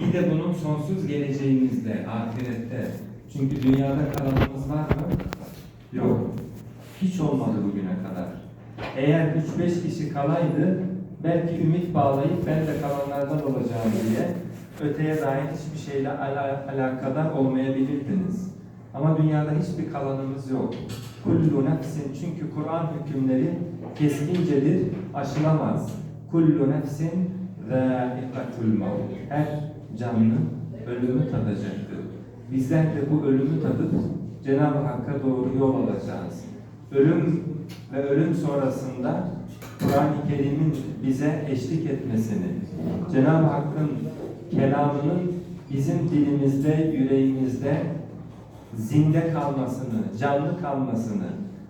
Bir de bunun sonsuz geleceğimizde, ahirette. Çünkü dünyada kalanımız var mı? Yok. Hiç olmadı bugüne kadar. Eğer 3-5 kişi kalaydı belki ümit bağlayıp ben de kalanlardan olacağım diye öteye dair hiçbir şeyle ala- alakadar olmayabilirdiniz. Ama dünyada hiçbir kalanımız yok. Kullu nefsin çünkü Kur'an hükümleri keskincedir, aşılamaz. Kullu nefsin zâikatul maut. Her canlı ölümü tadacaktır. Bizler de bu ölümü tadıp Cenab-ı Hakk'a doğru yol alacağız. Ölüm ve ölüm sonrasında Kur'an-ı Kerim'in bize eşlik etmesini, Cenab-ı Hakk'ın kelamının bizim dilimizde, yüreğimizde zinde kalmasını, canlı kalmasını,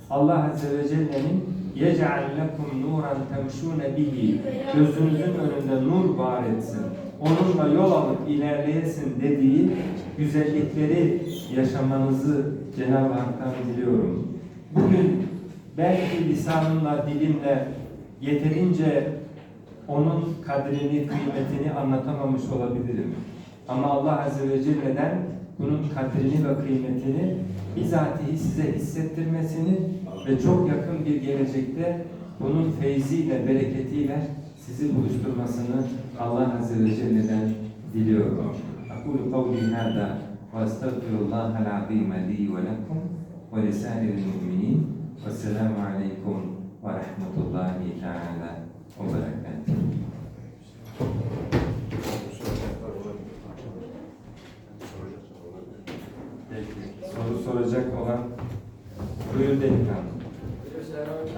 Allah Azze ve Celle'nin يَجْعَلْ لَكُمْ نُورًا تَمْشُونَ bihi Gözünüzün önünde nur var etsin. Onunla yol alıp ilerleyesin dediği güzellikleri yaşamanızı Cenab-ı Hak'tan diliyorum. Bugün belki lisanımla, dilimle yeterince onun kadrini, kıymetini anlatamamış olabilirim. Ama Allah Azze ve Celle'den bunun kadrini ve kıymetini bizatihi size hissettirmesini ve çok yakın bir gelecekte bunun feyziyle, bereketiyle sizi buluşturmasını Allah Azze ve Celle'den diliyorum. Akulu kavli hâdâ ve estağfirullâhel azîme lî ve lekum ve lisânil mu'minîn ve selamu aleykum ve rahmetullahi teâlâ ve berekatuhu. Soru soracak olan buyur delikanlı.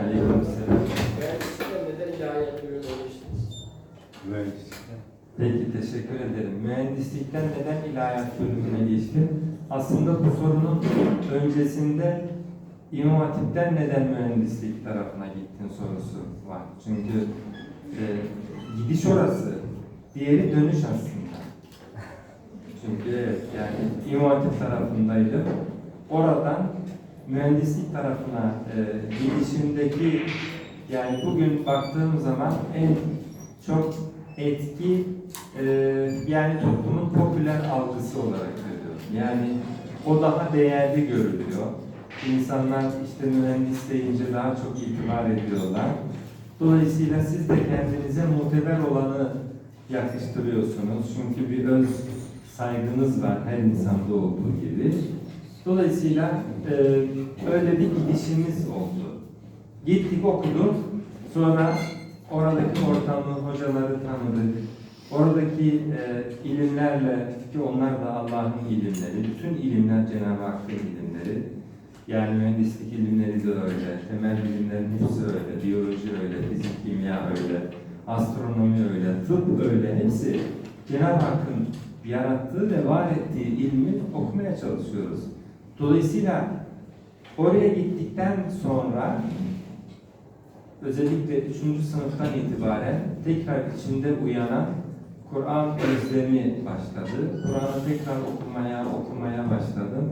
Aleyküm selam. Ben sistemde de hikaye yapıyorum. Peki teşekkür ederim. Mühendislikten neden ilahiyat bölümüne geçtim? Aslında bu sorunun öncesinde İmam Hatip'ten neden mühendislik tarafına gittin sorusu var. Çünkü e, gidiş orası, diğeri dönüş aslında. Çünkü evet, yani İmam Hatip tarafındaydım. Oradan mühendislik tarafına e, gidişimdeki yani bugün baktığım zaman en çok etki e, yani toplumun popüler algısı olarak görüyorum. Yani o daha değerli görülüyor. İnsanlar işte mühendis deyince daha çok itibar ediyorlar. Dolayısıyla siz de kendinize muteber olanı yakıştırıyorsunuz. Çünkü bir öz saygınız var her insanda olduğu gibi. Dolayısıyla e, öyle bir gidişimiz oldu. Gittik okuduk. Sonra oradaki ortamı, hocaları tanıdık. Oradaki e, ilimlerle ki onlar da Allah'ın ilimleri, bütün ilimler Cenab-ı Hakk'ın ilimleri. Yani mühendislik ilimleri de öyle, temel bilimlerin hepsi öyle, biyoloji öyle, fizik, kimya öyle, astronomi öyle, tıp öyle, hepsi Cenab-ı Hakk'ın yarattığı ve var ettiği ilmi okumaya çalışıyoruz. Dolayısıyla oraya gittikten sonra özellikle 3. sınıftan itibaren tekrar içinde uyanan Kur'an özlemi başladı. Kur'an'ı tekrar okumaya, okumaya başladım.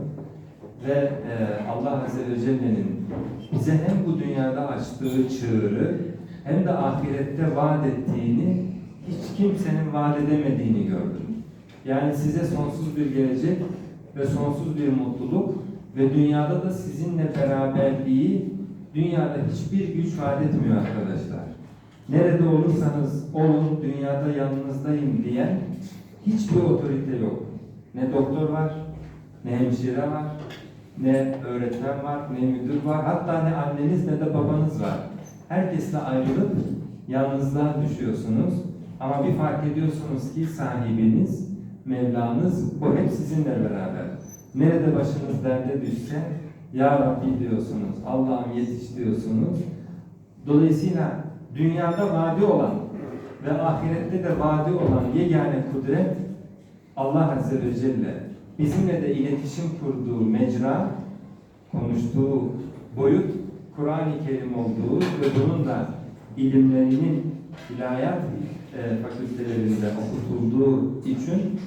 Ve e, Allah Azze ve Celle'nin bize hem bu dünyada açtığı çığırı hem de ahirette vaat ettiğini hiç kimsenin vaat edemediğini gördüm. Yani size sonsuz bir gelecek ve sonsuz bir mutluluk ve dünyada da sizinle beraberliği dünyada hiçbir güç vaat etmiyor arkadaşlar. Nerede olursanız olun dünyada yanınızdayım diyen hiçbir otorite yok. Ne doktor var, ne hemşire var, ne öğretmen var, ne müdür var, hatta ne anneniz ne de babanız var. Herkesle ayrılıp yalnızlığa düşüyorsunuz. Ama bir fark ediyorsunuz ki sahibiniz, Mevlanız o hep sizinle beraber. Nerede başınız derde düşse Ya Rabbi diyorsunuz, Allah'ım yetiş diyorsunuz. Dolayısıyla dünyada vadi olan ve ahirette de vadi olan yegane kudret Allah Azze ve Celle bizimle de iletişim kurduğu mecra, konuştuğu boyut Kur'an-ı Kerim olduğu ve bunun da ilimlerinin ilahiyat e, fakültelerinde okutulduğu için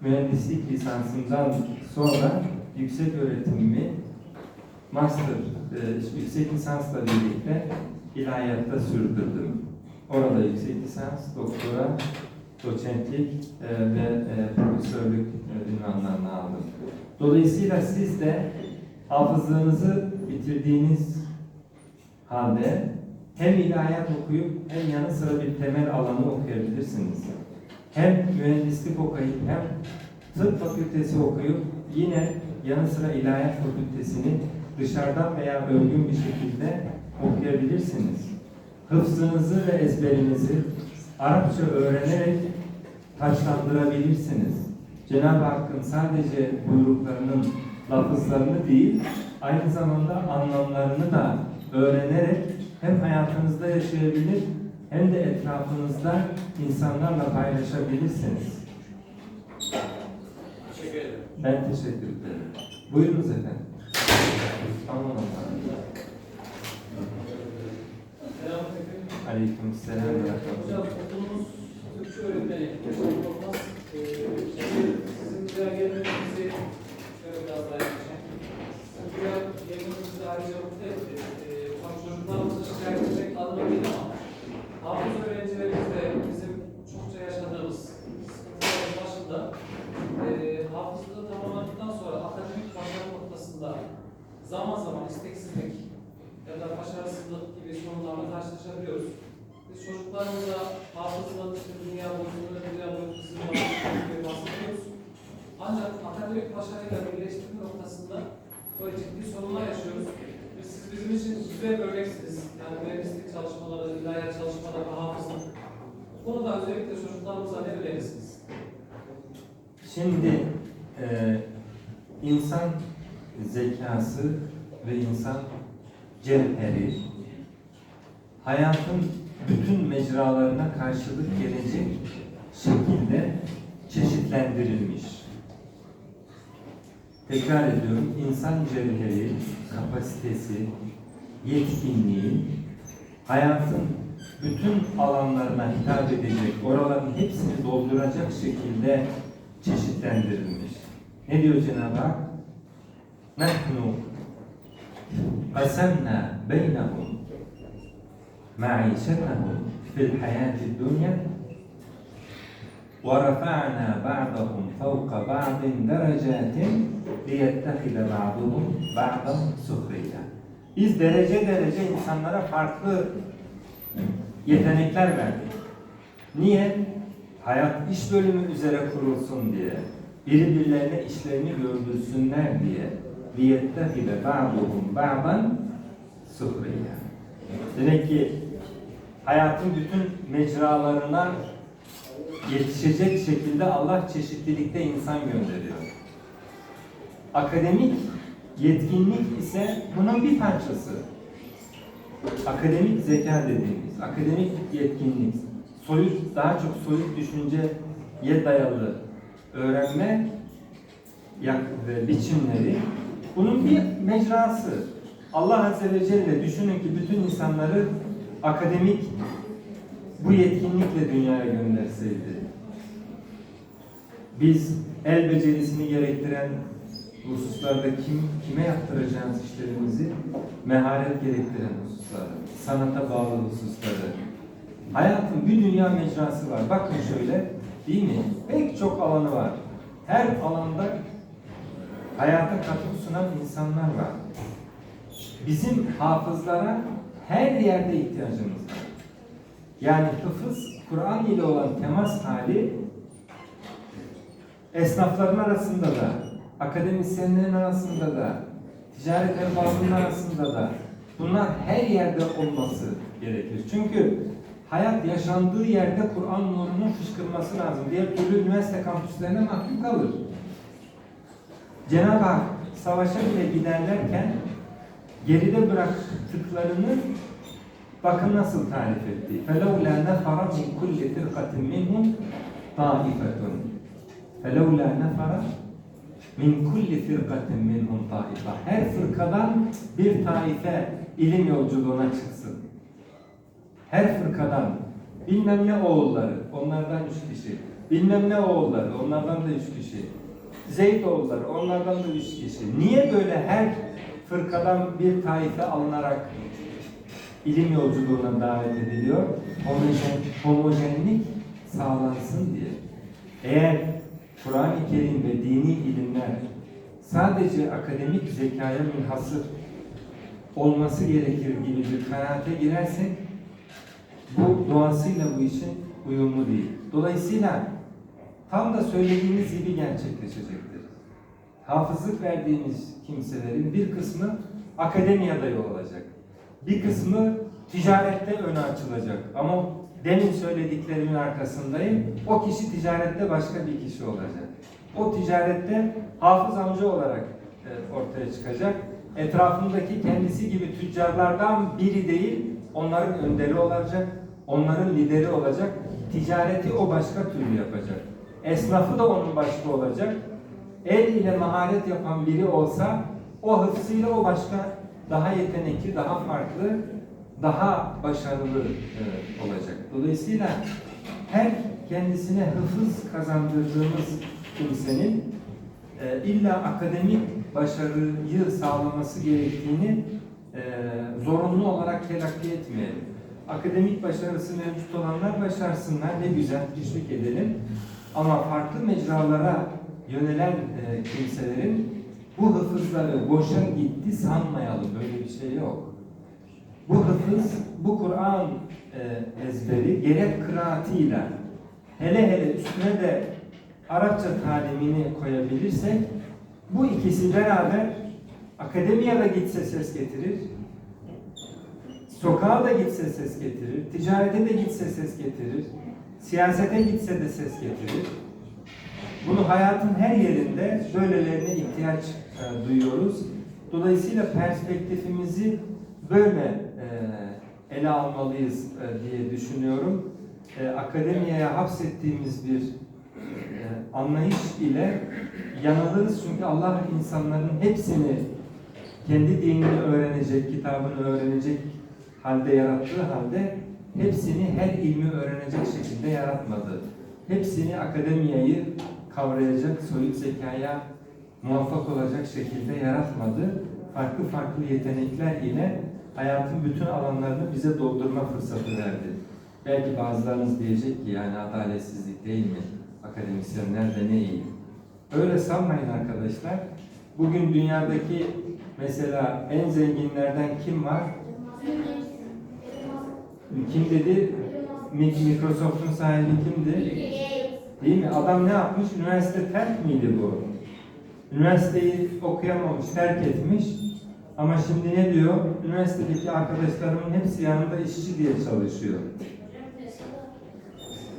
mühendislik lisansından sonra yüksek öğretimimi master, e, yüksek lisansla birlikte ilahiyatta sürdürdüm. Orada yüksek lisans, doktora doçentlik e, ve e, profesörlük e, ünvanlarını aldım. Dolayısıyla siz de hafızlığınızı bitirdiğiniz halde hem ilahiyat okuyup hem yanı sıra bir temel alanı okuyabilirsiniz. Hem mühendislik okuyup hem tıp fakültesi okuyup yine yanı sıra ilahiyat fakültesini dışarıdan veya örgün bir şekilde okuyabilirsiniz. Hıfzınızı ve ezberinizi Arapça öğrenerek taçlandırabilirsiniz. Cenab-ı Hakk'ın sadece buyruklarının lafızlarını değil, aynı zamanda anlamlarını da öğrenerek hem hayatınızda yaşayabilir hem de etrafınızda insanlarla paylaşabilirsiniz. Teşekkür ederim. Ben teşekkür ederim. Buyurunuz efendim. Selamünaleyküm. Aleyküm selam mutlu etti. Ee, ufak çocuklarımızı şikayet etmek adına değil ama hafız öğrencilerimiz de bizim çokça yaşadığımız sıkıntıların başında e, hafızlığı tamamladıktan sonra akademik başarı noktasında zaman zaman isteksizlik ya da başarısızlık gibi sorunlarla karşılaşabiliyoruz. Biz çocuklarımıza hafızlığın işte dünya boyutunu, dünya boyutunu gibi bahsediyoruz. Ancak akademik başarıyla birleştirme noktasında böyle ciddi sorunlar yaşıyoruz. Biz, siz bizim için güzel örneksiniz. Yani mühendislik çalışmaları, ilahiyat çalışmaları ve hafızlık. Bu konuda özellikle çocuklarımıza ne önerirsiniz? Şimdi e, insan zekası ve insan cevheri hayatın bütün mecralarına karşılık gelecek şekilde çeşitlendirilmiş. Tekrar ediyorum, insan cevheri, kapasitesi, yetkinliği hayatın bütün alanlarına hitap edecek, oraların hepsini dolduracak şekilde çeşitlendirilmiş. Ne diyor Cenab-ı Hak? Nahnu qasamna beynahum ma'işetahum fil hayati dunya ورفعنا بعضهم فوق بعض درجات ليتخذ بعضهم بعضا سخريا Biz derece derece insanlara farklı yetenekler verdik. Niye? Hayat iş bölümü üzere kurulsun diye. Birbirlerine işlerini gördürsünler diye. لِيَتَّخِذَ بَعْضُهُمْ بَعْضًا سُخْرِيًّا Demek ki hayatın bütün mecralarına yetişecek şekilde Allah çeşitlilikte insan gönderiyor. Akademik yetkinlik ise bunun bir parçası. Akademik zeka dediğimiz, akademik yetkinlik, soyut, daha çok soyut düşünceye dayalı öğrenme biçimleri bunun bir mecrası. Allah Azze ve Celle düşünün ki bütün insanları akademik bu yetkinlikle dünyaya gönderseydi biz el becerisini gerektiren hususlarda kim kime yaptıracağımız işlerimizi meharet gerektiren hususları, sanata bağlı hususları. Hayatın bir dünya mecrası var. Bakın şöyle, değil mi? Pek çok alanı var. Her alanda hayata katkı sunan insanlar var. Bizim hafızlara her yerde ihtiyacımız var. Yani hıfız, Kur'an ile olan temas hali esnafların arasında da, akademisyenlerin arasında da, ticaret erbabının arasında da bunlar her yerde olması gerekir. Çünkü hayat yaşandığı yerde Kur'an nurunun fışkırması lazım. Diğer türlü üniversite kampüslerine mahkum kalır. Cenab-ı Hak savaşa bile giderlerken geride bıraktıklarını bakın nasıl tarif etti. فَلَوْلَا نَفَرَ مِنْ كُلِّ فِرْقَةٍ مِنْهُمْ طَائِفَةٌ فَلَوْلَا نَفَرَ مِنْ كُلِّ فِرْقَةٍ مِنْهُمْ طَائِفَةٌ Her fırkadan bir taife ilim yolculuğuna çıksın. Her fırkadan bilmem ne oğulları, onlardan üç kişi. Bilmem ne oğulları, onlardan da üç kişi. Zeyd oğulları, onlardan da üç kişi. Niye böyle her fırkadan bir taife alınarak ilim yolculuğuna davet ediliyor? Homojen, homojenlik sağlansın diye. Eğer Kur'an-ı Kerim ve dini ilimler sadece akademik zekaya münhasır olması gerekir gibi bir kanaate girersek bu doğasıyla bu işin uyumlu değil. Dolayısıyla tam da söylediğimiz gibi gerçekleşecektir. Hafızlık verdiğimiz kimselerin bir kısmı akademiyada yol alacak. Bir kısmı ticarette öne açılacak. Ama demin söylediklerimin arkasındayım. O kişi ticarette başka bir kişi olacak. O ticarette hafız amca olarak e, ortaya çıkacak. Etrafındaki kendisi gibi tüccarlardan biri değil, onların önderi olacak, onların lideri olacak. Ticareti o başka türlü yapacak. Esnafı da onun başka olacak. El ile maharet yapan biri olsa o hıfzıyla o başka daha yetenekli, daha farklı, daha başarılı e, olacak. Dolayısıyla her kendisine hıfız kazandırdığımız kimsenin e, illa akademik başarıyı sağlaması gerektiğini e, zorunlu olarak telakki etmeyelim. Akademik başarısı mevcut olanlar başarsınlar, ne güzel, teşvik edelim. Ama farklı mecralara yönelen e, kimselerin bu hıfızları boşa gitti sanmayalım, böyle bir şey yok. Bu hıfız, bu Kur'an e, ezberi gerek kıraatıyla, hele hele üstüne de Arapça talimini koyabilirsek, bu ikisi beraber akademiye de gitse ses getirir, sokağa da gitse ses getirir, ticarete de gitse ses getirir, siyasete gitse de ses getirir. Bunu hayatın her yerinde böylelerine ihtiyaç e, duyuyoruz. Dolayısıyla perspektifimizi böyle e, ele almalıyız e, diye düşünüyorum. E, akademiyeye hapsettiğimiz bir e, anlayış ile yanılırız çünkü Allah insanların hepsini kendi dinini öğrenecek, kitabını öğrenecek halde yarattığı halde hepsini her ilmi öğrenecek şekilde yaratmadı. Hepsini akademiyayı kavrayacak, soyut zekaya muvaffak olacak şekilde yaratmadı. Farklı farklı yetenekler ile hayatın bütün alanlarını bize doldurma fırsatı verdi. Belki bazılarınız diyecek ki yani adaletsizlik değil mi? Akademisyenler de ne iyi. Öyle sanmayın arkadaşlar. Bugün dünyadaki mesela en zenginlerden kim var? Kim dedi? Mi- Microsoft'un sahibi kimdi? Değil mi? Adam ne yapmış? Üniversite terk miydi bu? Üniversiteyi okuyamamış, terk etmiş. Ama şimdi ne diyor? Üniversitedeki arkadaşlarımın hepsi yanında işçi diye çalışıyor.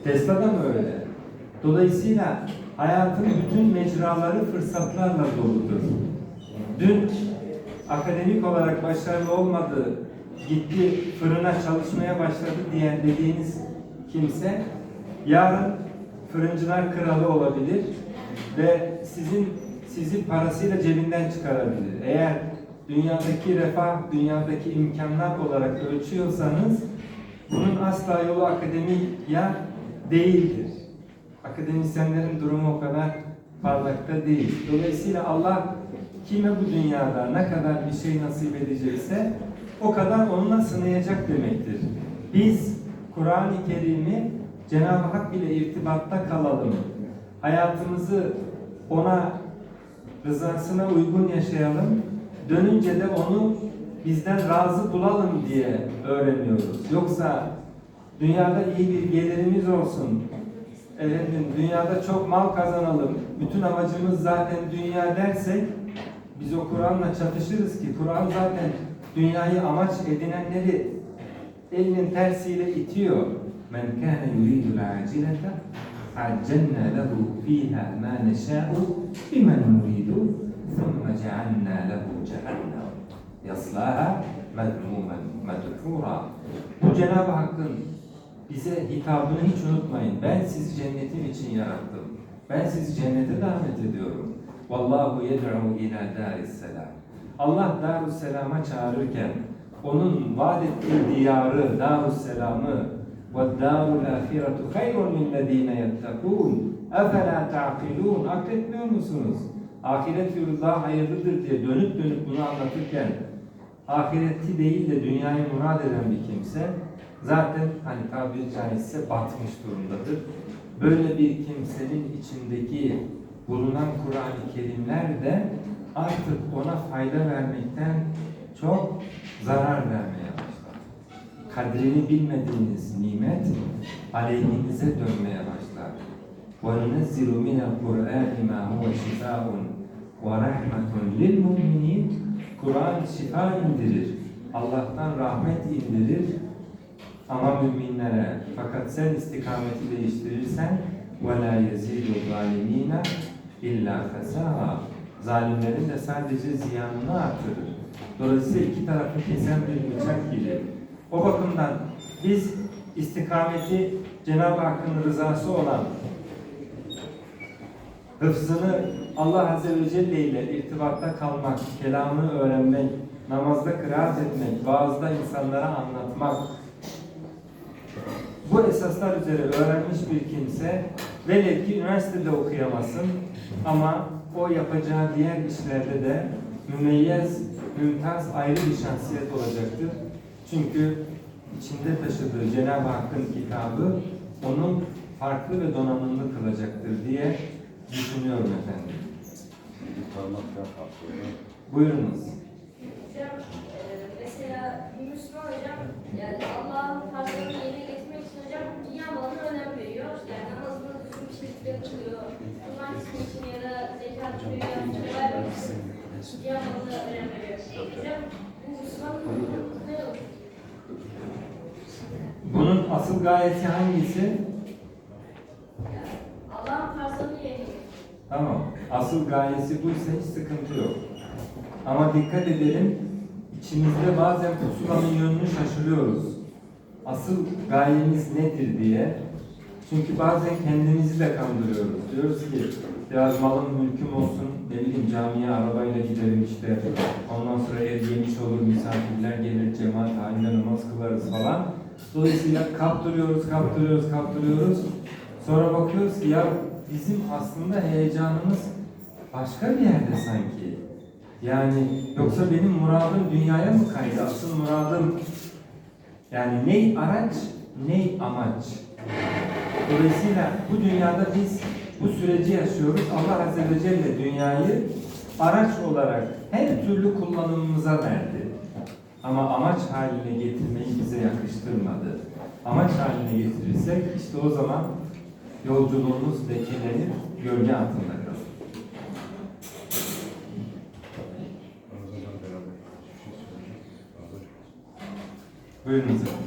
Tesla da mı öyle? Dolayısıyla hayatın bütün mecraları fırsatlarla doludur. Dün akademik olarak başarılı olmadı, gitti fırına çalışmaya başladı diyen dediğiniz kimse yarın fırıncılar kralı olabilir ve sizin sizi parasıyla cebinden çıkarabilir. Eğer dünyadaki refah, dünyadaki imkanlar olarak ölçüyorsanız bunun asla yolu akademiya değildir. Akademisyenlerin durumu o kadar parlakta değil. Dolayısıyla Allah kime bu dünyada ne kadar bir şey nasip edecekse o kadar onunla sınayacak demektir. Biz Kur'an-ı Kerim'i Cenab-ı Hak ile irtibatta kalalım. Hayatımızı ona rızasına uygun yaşayalım. Dönünce de onu bizden razı bulalım diye öğreniyoruz. Yoksa dünyada iyi bir gelirimiz olsun. Efendim dünyada çok mal kazanalım. Bütün amacımız zaten dünya dersek biz o Kur'an'la çatışırız ki Kur'an zaten dünyayı amaç edinenleri elinin tersiyle itiyor. Men kana yuridu al-acilete عجلنا له فيها ما نشاء لمن نريد ثم جعلنا له جهنم يصلاها مذموما مدحورا Bu Cenab-ı Hakk'ın bize hitabını hiç unutmayın. Ben sizi cennetim için yarattım. Ben sizi cennete davet ediyorum. Vallahu yed'u ila daris selam. Allah darus selama çağırırken onun vaad ettiği diyarı, darus selamı وَالدَّارُ الْآخِرَةُ خَيْرٌ لِلَّذ۪ينَ يَتَّقُونَ اَفَلَا تَعْقِلُونَ Akletmiyor musunuz? Ahiret yolu daha hayırlıdır diye dönüp dönüp bunu anlatırken ahireti değil de dünyayı murad eden bir kimse zaten hani tabiri caizse batmış durumdadır. böyle bir kimsenin içindeki bulunan Kur'an-ı Kerimler de artık ona fayda vermekten çok zarar vermeye başlar. kadrini bilmediğiniz nimet aleyhinize dönmeye başlar. وَنُنَزِّلُ مِنَ الْقُرْآنِ مَا هُوَ شِفَاءٌ وَرَحْمَةٌ لِلْمُؤْمِنِينَ Kur'an şifa indirir. Allah'tan rahmet indirir ama müminlere. Fakat sen istikameti değiştirirsen وَلَا يَزِيدُ الظَّالِم۪ينَ اِلَّا خَسَارًا Zalimlerin de sadece ziyanını artırır. Dolayısıyla iki tarafı kesen bir bıçak gibi o bakımdan biz istikameti Cenab-ı Hakk'ın rızası olan hıfzını Allah Azze ve Celle ile irtibatta kalmak, kelamını öğrenmek, namazda kıraat etmek, vaazda insanlara anlatmak, bu esaslar üzere öğrenmiş bir kimse velev ki üniversitede okuyamasın ama o yapacağı diğer işlerde de mümeyyez, mümtaz ayrı bir şahsiyet olacaktır. Çünkü içinde taşıdığı Cenab-ı Hakk'ın kitabı onun farklı ve donanımlı kılacaktır diye düşünüyorum efendim. Buyurunuz. Hocam, e, mesela bir Müslüman hocam, yani Allah'ın farzlarını yerine getirmek için hocam dünya malına önem veriyor. Yani namazını düzgün bir şekilde kılıyor. Kurban için ya da zekat veriyor. Dünya malına önem veriyor. Hocam, bu Müslümanın ne olur? Bunun asıl gayesi hangisi? Allah'ın farzlarını yerine getirmek. Tamam. Asıl gayesi buysa hiç sıkıntı yok. Ama dikkat edelim, içimizde bazen pusulanın yönünü şaşırıyoruz. Asıl gayemiz nedir diye. Çünkü bazen kendimizi de kandırıyoruz. Diyoruz ki biraz malım mülküm olsun, ne bileyim camiye arabayla giderim işte. Ondan sonra ev geniş olur, misafirler gelir, cemaat halinde namaz kılarız falan. Dolayısıyla kaptırıyoruz, kaptırıyoruz, kaptırıyoruz. Sonra bakıyoruz ki ya bizim aslında heyecanımız başka bir yerde sanki. Yani yoksa benim muradım dünyaya mı kaydı? Asıl muradım yani ney araç, ney amaç. Dolayısıyla bu dünyada biz bu süreci yaşıyoruz. Allah Azze ve Celle dünyayı araç olarak her türlü kullanımımıza verdi. Ama amaç haline getirmeyi bize yakıştırmadı. Amaç haline getirirsek işte o zaman yolculuğumuz lekelenir, gölge altında kalır. Buyurunuz efendim.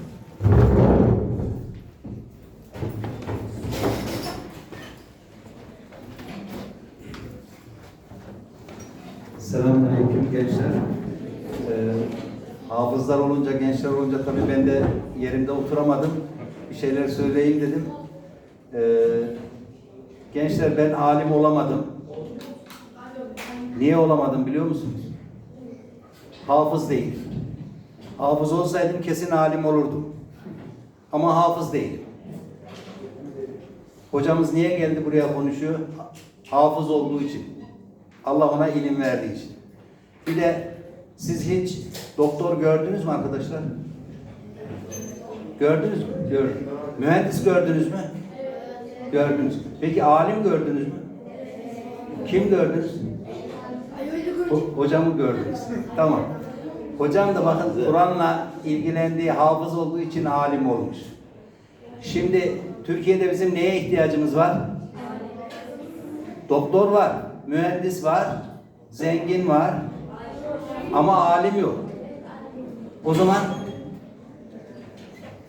Selamünaleyküm gençler. Ee, hafızlar olunca, gençler olunca tabii ben de yerimde oturamadım. Bir şeyler söyleyeyim dedim. Ee, gençler ben alim olamadım. Niye olamadım biliyor musunuz? Hafız değil. Hafız olsaydım kesin alim olurdum. Ama hafız değilim. Hocamız niye geldi buraya konuşuyor? Hafız olduğu için. Allah ona ilim verdiği için. Bir de siz hiç doktor gördünüz mü arkadaşlar? Gördünüz mü? Gördüm. Mühendis gördünüz mü? Gördünüz. Peki alim gördünüz mü? Kim gördünüz? Ho- hocamı gördünüz. Tamam. Hocam da bakın Kur'an'la ilgilendiği, hafız olduğu için alim olmuş. Şimdi Türkiye'de bizim neye ihtiyacımız var? Doktor var, mühendis var, zengin var ama alim yok. O zaman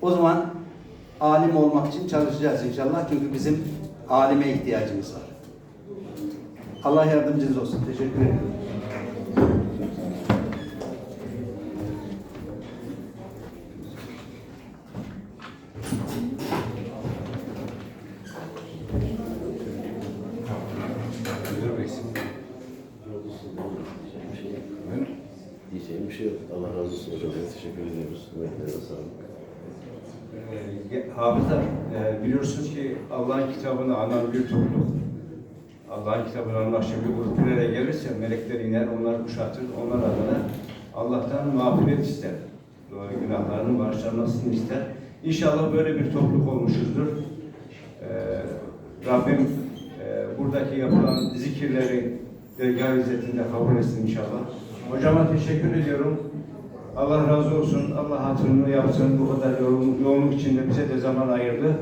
o zaman alim olmak için çalışacağız inşallah çünkü bizim alime ihtiyacımız var. Allah yardımcınız olsun. Teşekkür ediyorum. Diyeceğim bir şey yok. Allah razı olsun hocam. Teşekkür ediyoruz. Emeklerine sağlık. Ee, Hafızlar, e, biliyorsunuz ki Allah'ın kitabını anan bir topluluk, Allah'ın kitabını anlaştığı bir grup bir araya gelirse melekler iner, onlar kuşatır, onlar adına Allah'tan mağfiret ister. Doğru günahlarının bağışlanmasını ister. İnşallah böyle bir topluluk olmuşuzdur. Ee, Rabbim e, buradaki yapılan zikirleri dergah izzetinde kabul etsin inşallah. Hocama teşekkür ediyorum. Allah razı olsun. Allah hatırını yapsın. Bu kadar yoğun, yoğunluk içinde bize de zaman ayırdı.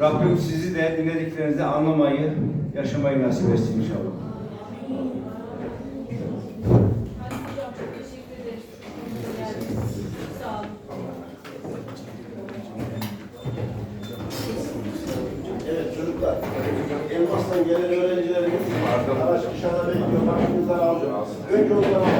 Rabbim sizi de dinlediklerinizi anlamayı, yaşamayı nasip etsin inşallah. Evet çocuklar, Elmas'tan gelen öğrencilerimiz araç dışarıda bekliyor, başınızdan alacağız. Önce onlara bakın.